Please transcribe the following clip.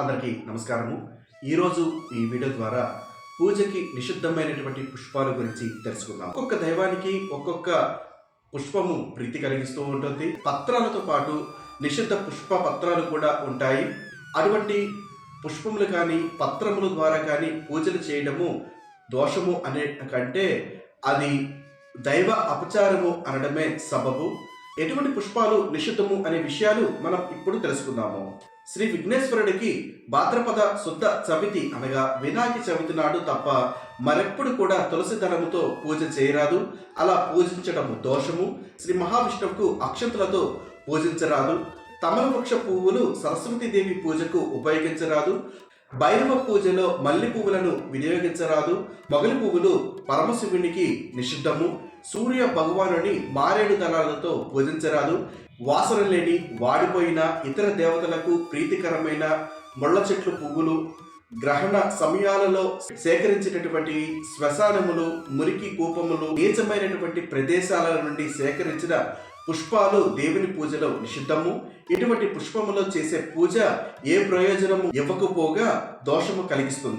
అందరికీ నమస్కారము. ఈరోజు ఈ వీడియో ద్వారా పూజకి నిషిద్ధమైనటువంటి పుష్పాల గురించి తెలుసుకుందాం. ఒక్కొక్క దైవానికి ఒక్కొక్క పుష్పము ప్రీతి కలిగిస్తూ ఉంటుంది. పత్రాలతో పాటు నిషిద్ధ పుష్ప పత్రాలు కూడా ఉంటాయి. అటువంటి పుష్పములు కానీ పత్రముల ద్వారా కానీ పూజలు చేయడము దోషము అనే కంటే అది దైవ అపచారము అనడమే సబబు. ఎటువంటి పుష్పాలు నిషిద్ధము అనే విషయాలు మనం ఇప్పుడు తెలుసుకుందాము. శ్రీ విఘ్నేశ్వరుడికి భాద్రపద శుద్ధ చవితి అనగా వినాయక చవితి నాడు తప్ప మరెప్పుడు కూడా తులసి దళముతో పూజ చేయరాదు. అలా పూజించడం దోషము. శ్రీ మహావిష్ణువుకు అక్షంతులతో పూజించరాదు. తమల వృక్ష పువ్వులు సరస్వతీదేవి పూజకు ఉపయోగించరాదు. భైరవ పూజలో మల్లె పువ్వులను వినియోగించరాదు. మొగలి పువ్వులు పరమశివునికి నిషిద్ధము. సూర్య భగవానుని మారేడు దళాలతో పూజించరాదు. వాసన లేని వాడిపోయిన ఇతర దేవతలకు ప్రీతికరమైన ముళ్ళ చెట్లు పువ్వులు గ్రహణ సమయాలలో సేకరించినటువంటి శ్మశానములు మురికి కూపములు నీచమైనటువంటి ప్రదేశాల నుండి సేకరించిన పుష్పాలు దేవుని పూజలో నిషిద్ధము. ఇటువంటి పుష్పములో చేసే పూజ ఏ ప్రయోజనము ఇవ్వకపోగా దోషము కలిగిస్తుంది.